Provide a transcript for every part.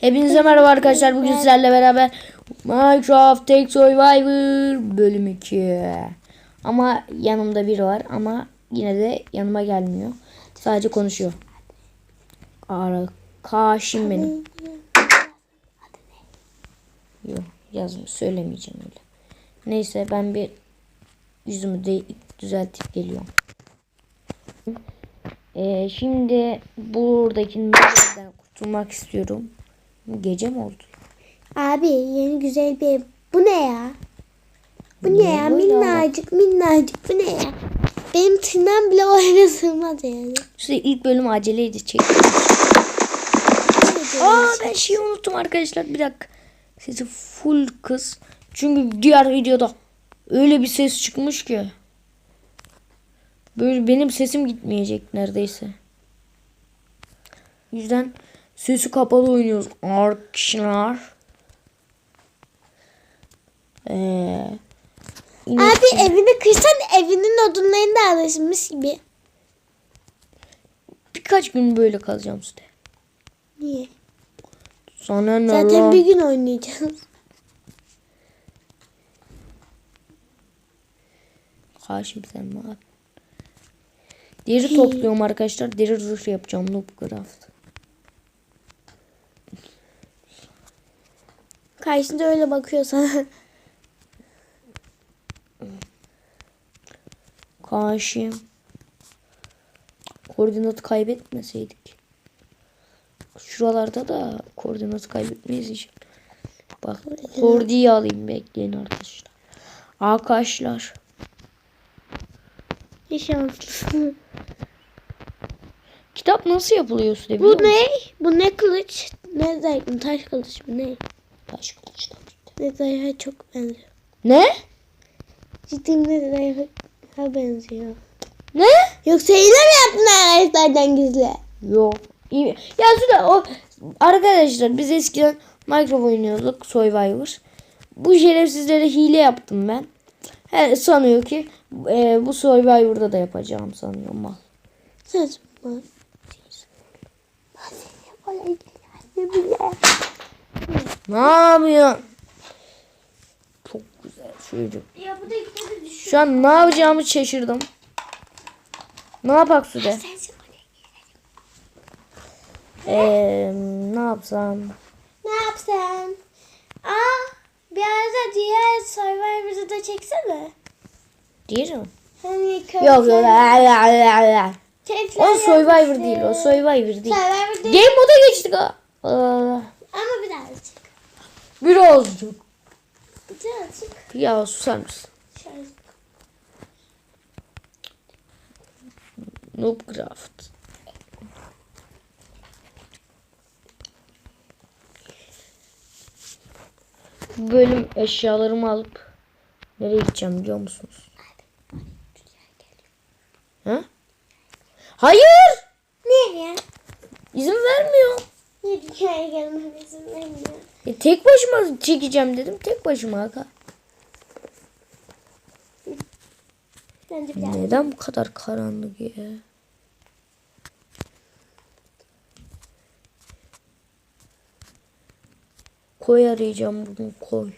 Hepinize merhaba arkadaşlar. Bugün sizlerle beraber Minecraft Take Survivor bölüm 2. Ama yanımda biri var ama yine de yanıma gelmiyor. Sadece konuşuyor. Ara Kaşim benim. Yok yazmış söylemeyeceğim öyle. Neyse ben bir yüzümü de düzeltip geliyorum. Ee, şimdi buradaki kurtulmak istiyorum. Gece mi oldu? Abi yeni güzel bir ev. Bu ne ya? Bu ne ya? böyle ama? Minnacık minnacık bu ne ya? Benim tırnağım bile oraya sığmaz yani. İşte ilk bölüm aceleydi çek. Aa ben şeyi unuttum arkadaşlar bir dakika. Sesi full kız. Çünkü diğer videoda öyle bir ses çıkmış ki. Böyle benim sesim gitmeyecek neredeyse. O yüzden sesi kapalı oynuyoruz arkadaşlar. Ee, yine- Abi evini kırsan evinin odunlarını da alırsınmış gibi. birkaç gün böyle kalacağım işte. Niye? Sana ne Zaten lan? bir gün oynayacağız. Karşım sen ne? Deri topluyorum arkadaşlar. Deri ruş yapacağım. Noobcraft. Karşında öyle bakıyor sana. Karşım. Koordinat kaybetmeseydik. Şuralarda da koordinat kaybetmeyiz için. Bak kordiyi alayım bekleyin arkadaşlar. Arkadaşlar. Ne şanslısın. Kitap nasıl yapılıyor Bu ne? Bu ne kılıç? Ne zayıf? Taş kılıç mı ne? De. Ne zayıfa çok benziyor. Ne? Ciddi ne zayıfa benziyor. Ne? Yoksa hile mi yaptın arkadaşlardan gizli? Yok. İyi. Ya Sude o arkadaşlar biz eskiden Minecraft oynuyorduk Survivor. Bu şerefsizlere hile yaptım ben. He, sanıyor ki e, bu Survivor'da da yapacağım sanıyor mal. Saçma. Oraya giderse bile. Ne yapıyorsun? Çok güzel çocuk. Ya bu da. Şu an ne yapacağımı şaşırdım. Ne yapak Sude? Sensin oraya. Ee, ne yapsam? Ne yapsan? Aa, bir arada diğer Survivor'ı da çeksene. Değil mi? Hani Yok yok. O Survivor değil o Survivor değil. Survivor değil Game moda geçtik. Aa, ama birazcık. Birazcık. Birazcık. Ya susar mısın? Noobcraft. Bu bölüm eşyalarımı alıp nereye gideceğim biliyor musunuz? Ha? Hayır! Niye ya? İzin vermiyor. Niye dünyaya gelmem izin vermiyor? E, tek başıma çekeceğim dedim. Tek başıma aga. Bence. Neden bu kadar karanlık ya? Koy arayacağım bugün koy.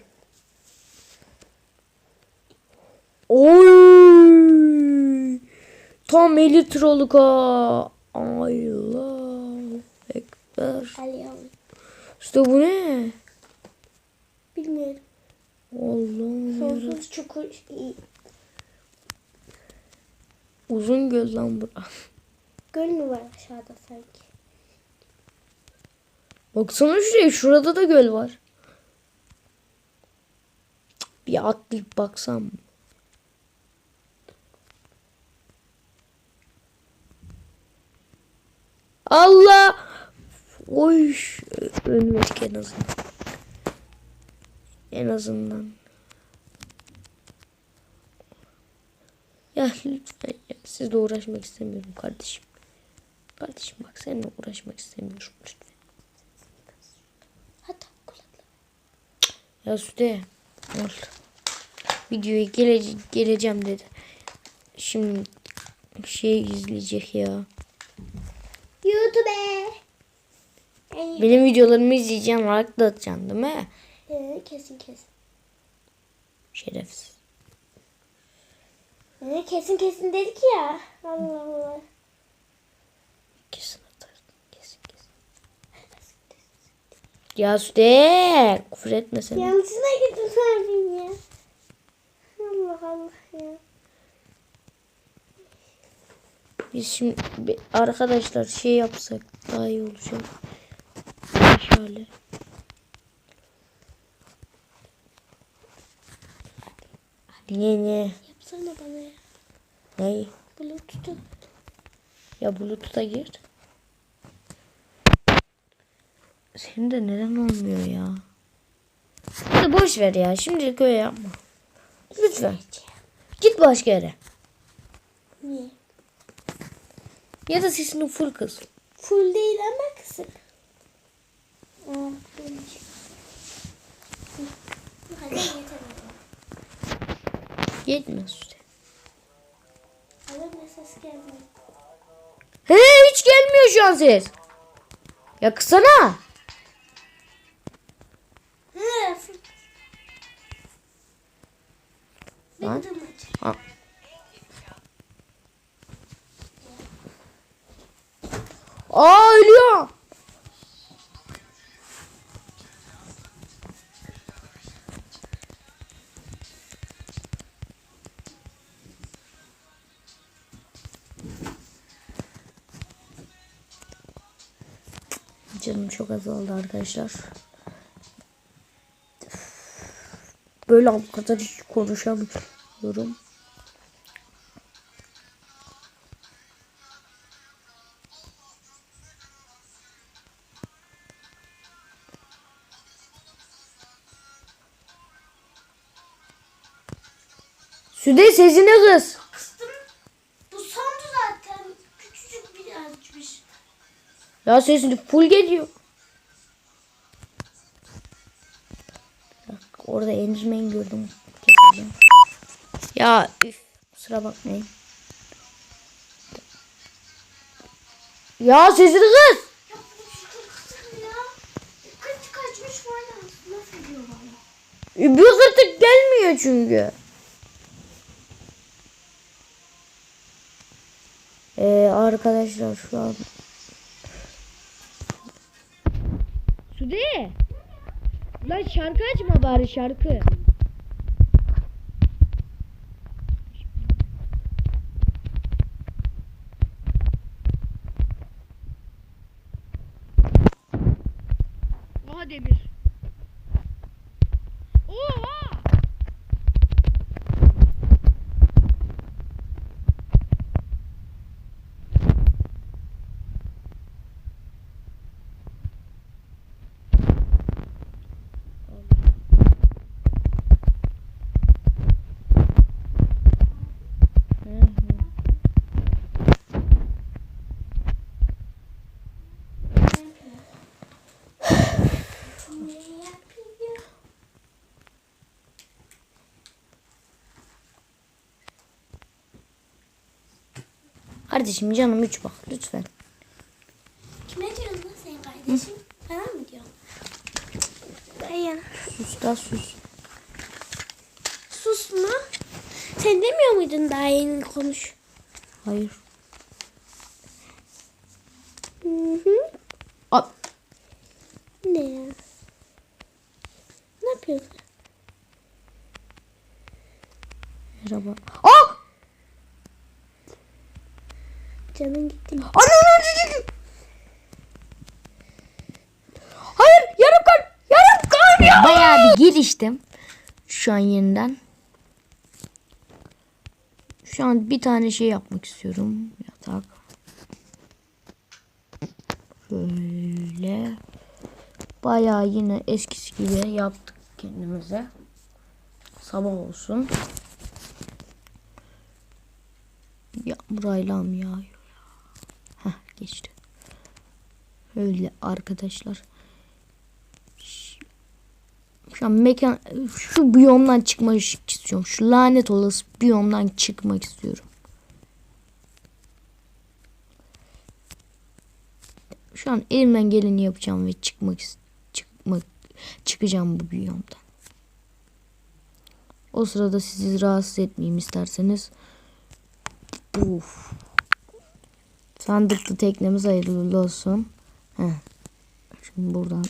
Oy! Tam 50 troluk ha. Allah. Ekber. Alıyorum. İşte bu ne? Bilmiyorum. Allah'ım. Sonsuz çukur. Uzun göl lan bura. Göl mü var aşağıda sanki? Baksana şuraya. Şurada da göl var. Bir atlayıp baksam. mı? Allah! Oy! Ölmedik en azından. En azından. Ya lütfen ya. Sizle uğraşmak istemiyorum kardeşim. Kardeşim bak seninle uğraşmak istemiyorum lütfen. Hatta kulakla. Ya Sude al. Videoya gele geleceğim dedi. Şimdi şey izleyecek ya. YouTube. En Benim videolarımı izleyeceğim like da atacaksın değil mi? Ee, kesin kesin. Şerefsiz. Ee, kesin kesin dedik ya. Allah Allah. Kesin atarım. Kesin kesin. Ya Sude küfür etme sen. Yanlışına gittim sen ya. Allah Allah ya. Biz şimdi arkadaşlar şey yapsak daha iyi olacak. Şöyle. Hadi ne? Yapsana bana ya. Ne? Bluetooth'u. Ya Bluetooth'a gir. Senin de neden olmuyor ya? Hadi boş ver ya. Şimdilik öyle yapma. Lütfen. Git başka yere. Niye? Ya da sesini full kız. Full değil ama kısık. Aa, fullmiş. Hı. Hadi yeter. Yetmez. He hiç gelmiyor şu an ses. Ya kısana. Lan. Ha. Aa ölüyor. Canım çok azaldı arkadaşlar. Böyle bu kadar hiç konuşamıyorum. Süde sesini kız. Kıstım. Bu sondu zaten. Küçücük bir açmış. Ya sesini full geliyor. Bak orada Enderman gördüm. Ya üf, kusura bakmayın. Ya sesini kız. Bana? Bir kırtık gelmiyor çünkü. Ee, arkadaşlar şu an Sude Lan şarkı açma bari şarkı Oha demir Oha Ne yapıyor? Kardeşim canım 3 bak lütfen. Kime diyorsun lan sen kardeşim? Bana mı diyorsun? Dayan. Sus da sus. Sus mu? Sen demiyor muydun daha yeni konuş? Hayır. Hı hı. Aa, Ne ya? Ne yapıyorsun? Merhaba. Aa! Canın gitti mi? Ananı Hayır yarım kalp. Yarım kalp ya. Bayağı bir giriştim. Şu an yeniden. Şu an bir tane şey yapmak istiyorum. Yatak. Şöyle. Bayağı yine eskisi gibi yaptık kendimize. Sabah olsun. Yağmur aylam yağıyor. Heh geçti. Öyle arkadaşlar. Şu an mekan şu biyomdan çıkmak istiyorum. Şu lanet olası biyomdan çıkmak istiyorum. Şu an elimden geleni yapacağım ve çıkmak çıkmak çıkacağım bu biyomdan. O sırada sizi rahatsız etmeyeyim isterseniz. Uf. Sandıklı teknemiz hayırlı olsun. Heh. Şimdi buradan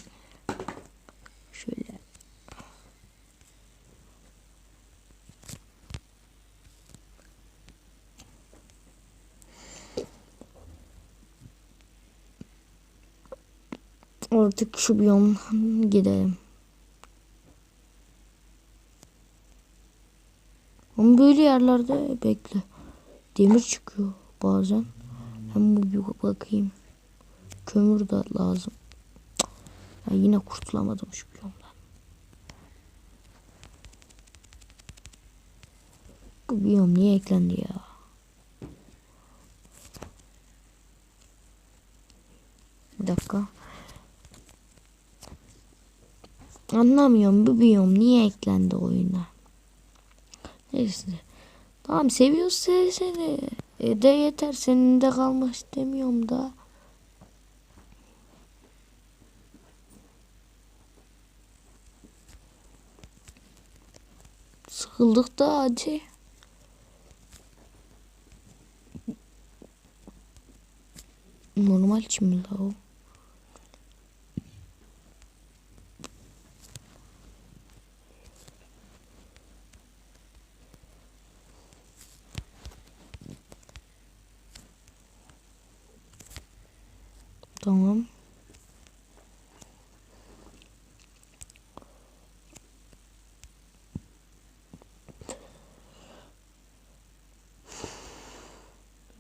şöyle Artık şu biyomdan gidelim. Ama böyle yerlerde bekle. Demir çıkıyor bazen. Hem bu bakayım. Kömür de lazım. Ya yine kurtulamadım şu biyomdan. Bu biyom niye eklendi ya? Bir dakika. Anlamıyorum bu biyom niye eklendi oyuna. Neyse. Tamam seviyorsa seni. E de yeter senin de kalmak istemiyorum da. Sıkıldık da hadi. Normal mi la o? Tamam.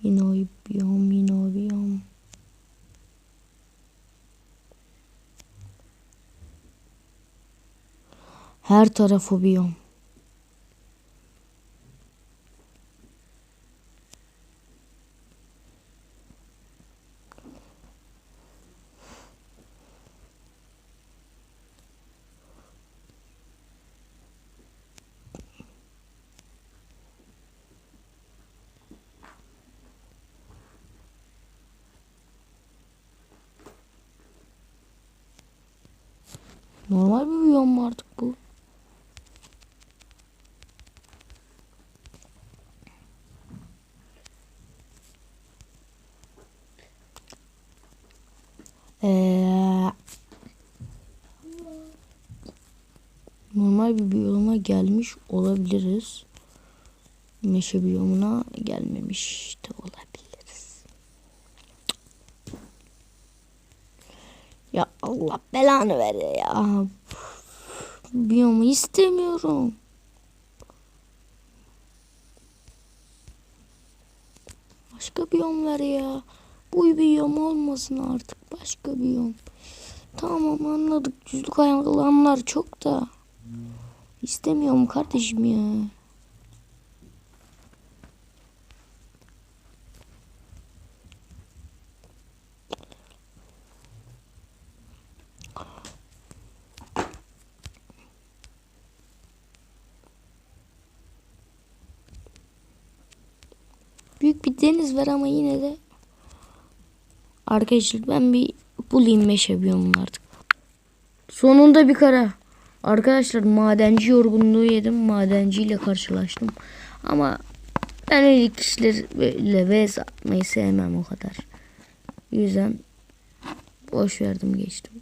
Yine o biyom, yine o biyom. Her tarafı biyom. Normal bir biyom mu artık bu? Ee, normal bir biyoma gelmiş olabiliriz. Meşe biyomuna gelmemiş de olabiliriz. Ya Allah belanı ver ya. Biyomu istemiyorum. Başka biyom ver ya. Bu biyom olmasın artık. Başka biyom. Tamam anladık. Yüzlük alanlar çok da. İstemiyorum kardeşim ya. Büyük bir deniz var ama yine de Arkadaşlar ben bir bulayım meşe biyomunu artık. Sonunda bir kara. Arkadaşlar madenci yorgunluğu yedim. Madenciyle karşılaştım. Ama ben öyle kişilerle vs atmayı sevmem o kadar. O yüzden boş verdim geçtim.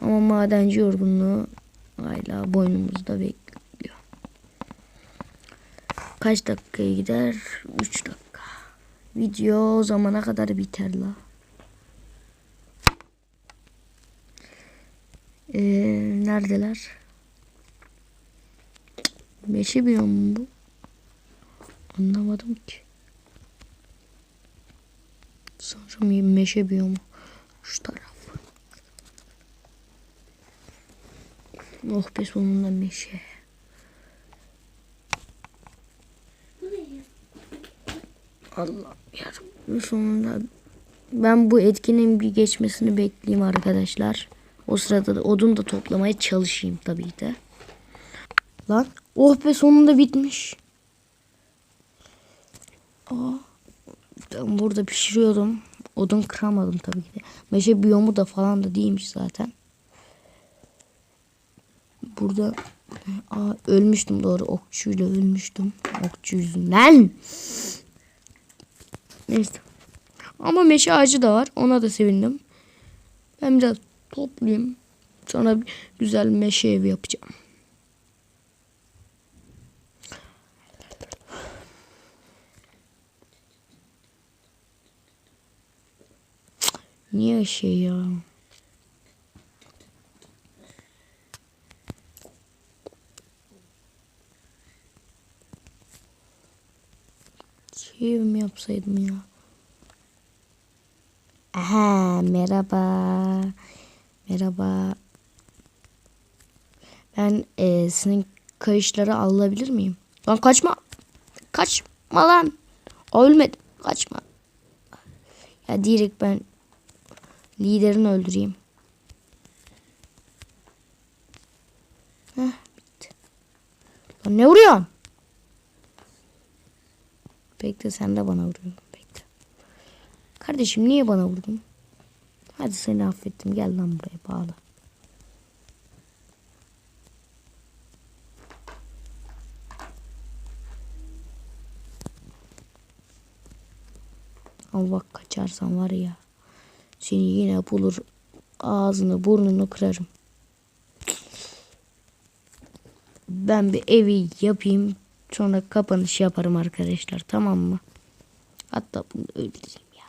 Ama madenci yorgunluğu hala boynumuzda bekliyor. Kaç dakikaya gider? 3 dakika. Video o zamana kadar biter la. Ee, neredeler? Meşe biyom mu bu? Anlamadım ki. Sanırım meşe biyomu. Şu taraf. Oh be sonunda meşe. Allah yarabbim sonunda ben bu etkinin bir geçmesini bekleyeyim arkadaşlar. O sırada da odun da toplamaya çalışayım tabii de. Lan oh be sonunda bitmiş. Aa, Ben burada pişiriyordum. Odun kıramadım tabii ki de. Meşe biyomu da falan da değilmiş zaten. Burada aa, ölmüştüm doğru okçuyla ölmüştüm. Okçu yüzünden. Neyse. Ama meşe ağacı da var. Ona da sevindim. Ben biraz toplayayım. Sonra güzel meşe evi yapacağım. Niye şey ya? Şey mi yapsaydım ya? Aha merhaba. Merhaba. Ben e, senin kayışları alabilir miyim? Lan kaçma. Kaçma lan. Ölmedim. Kaçma. Ya direkt ben liderini öldüreyim. Heh, bitti. Lan ne vuruyorsun? Bekle sen de bana vuruyorsun. Bekle. Kardeşim niye bana vurdun? Hadi seni affettim. Gel lan buraya bağla. Ama bak kaçarsan var ya. Seni yine bulur. Ağzını burnunu kırarım. Ben bir evi yapayım. Sonra kapanış yaparım arkadaşlar. Tamam mı? Hatta bunu öldüreyim ya.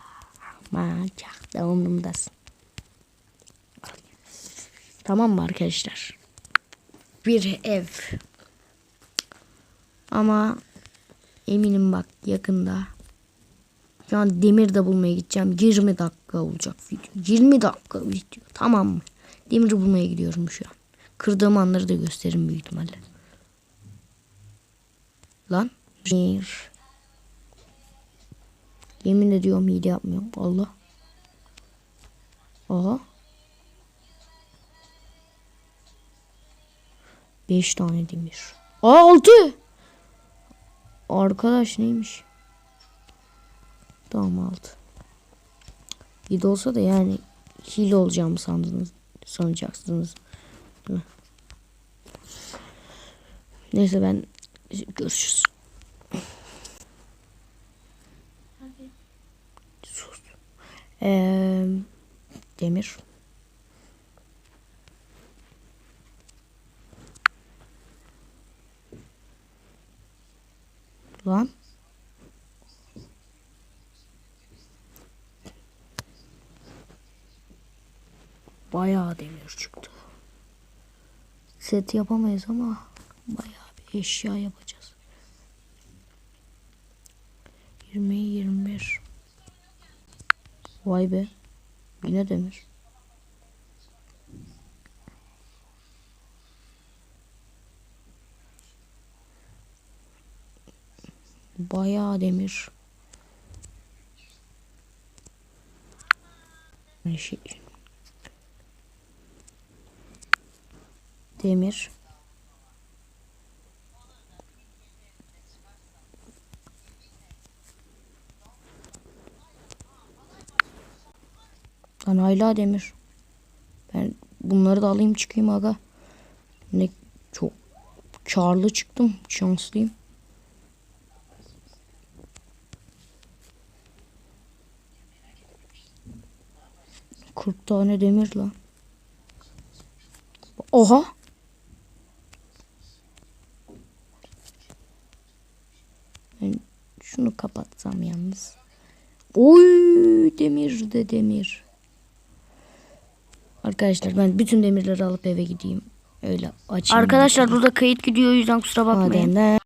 Aman çok da umurumdasın. Tamam mı arkadaşlar? Bir ev. Ama eminim bak yakında. Şu an demir de bulmaya gideceğim. 20 dakika olacak video. 20 dakika video. Tamam mı? Demir bulmaya gidiyorum şu an. Kırdığım anları da gösteririm büyük ihtimalle. Lan. Bir. Yemin ediyorum hile yapmıyorum. Allah. Aha. Beş tane demir. Aa altı. Arkadaş neymiş? Tamam altı. İyi de olsa da yani hile olacağımı sandınız. Sanacaksınız. Değil mi? Neyse ben görüşürüz. Sus. Ee, demir. Lan. Bayağı demir çıktı. Set yapamayız ama bayağı bir eşya yapacağız. 20 21 Vay be. Yine demir. Bayağı demir. Şey. Demir. Lan hala demir. Ben bunları da alayım çıkayım aga. Ne çok karlı çıktım. Şanslıyım. Kırk tane demir lan. Oha. Ben şunu kapatsam yalnız. Oy demir de demir. Arkadaşlar ben bütün demirleri alıp eve gideyim. Öyle açayım. Arkadaşlar burada kayıt gidiyor o yüzden kusura bakmayın. Madenden